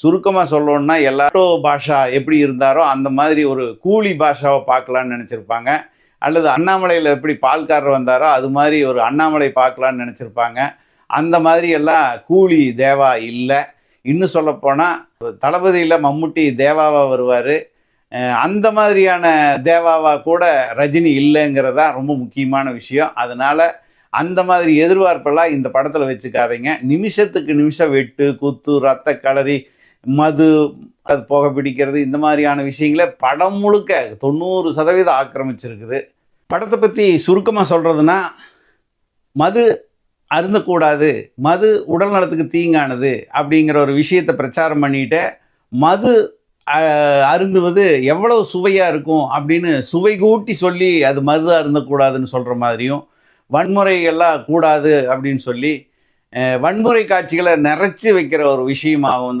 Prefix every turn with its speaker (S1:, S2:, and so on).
S1: சுருக்கமாக சொல்லணும்னா எல்லாரும் பாஷா எப்படி இருந்தாரோ அந்த மாதிரி ஒரு கூலி பாஷாவை பார்க்கலான்னு நினச்சிருப்பாங்க. அல்லது அண்ணாமலையில் எப்படி பால்காரர் வந்தாரோ அது மாதிரி ஒரு அண்ணாமலை பார்க்கலான்னு நினச்சிருப்பாங்க. அந்த மாதிரி எல்லாம் கூலி தேவா இல்லை. இன்னும் சொல்லப்போனால் தளபதியில் மம்முட்டி தேவாவா வருவார். அந்த மாதிரியான தேவாவா கூட ரஜினி இல்லைங்கிறதா ரொம்ப முக்கியமான விஷயம். அதனால் அந்த மாதிரி எதிர்பார்ப்பெல்லாம் இந்த படத்தில் வச்சுக்காதீங்க. நிமிஷத்துக்கு நிமிஷம் வெட்டு குத்து ரத்த கலரி மது அது புகை பிடிக்கிறது இந்த மாதிரியான விஷயங்களை படம் முழுக்க தொண்ணூறு சதவீதம் ஆக்கிரமிச்சிருக்குது. படத்தை பற்றி சுருக்கமாக சொல்கிறதுனா மது அருந்தக்கூடாது மது உடல் நலத்துக்கு தீங்கானது அப்படிங்கிற ஒரு விஷயத்தை பிரச்சாரம் பண்ணிட்டு மது அருந்துவது எவ்வளவு சுவையாக இருக்கும் அப்படின்னு சுவை கூட்டி சொல்லி அது மது அருந்தக்கூடாதுன்னு சொல்கிற மாதிரியும் வன்முறைகள்லாம் கூடாது அப்படின்னு சொல்லி வன்முறை காட்சிகளை நிறைச்சி வைக்கிற ஒரு விஷயமாகவும்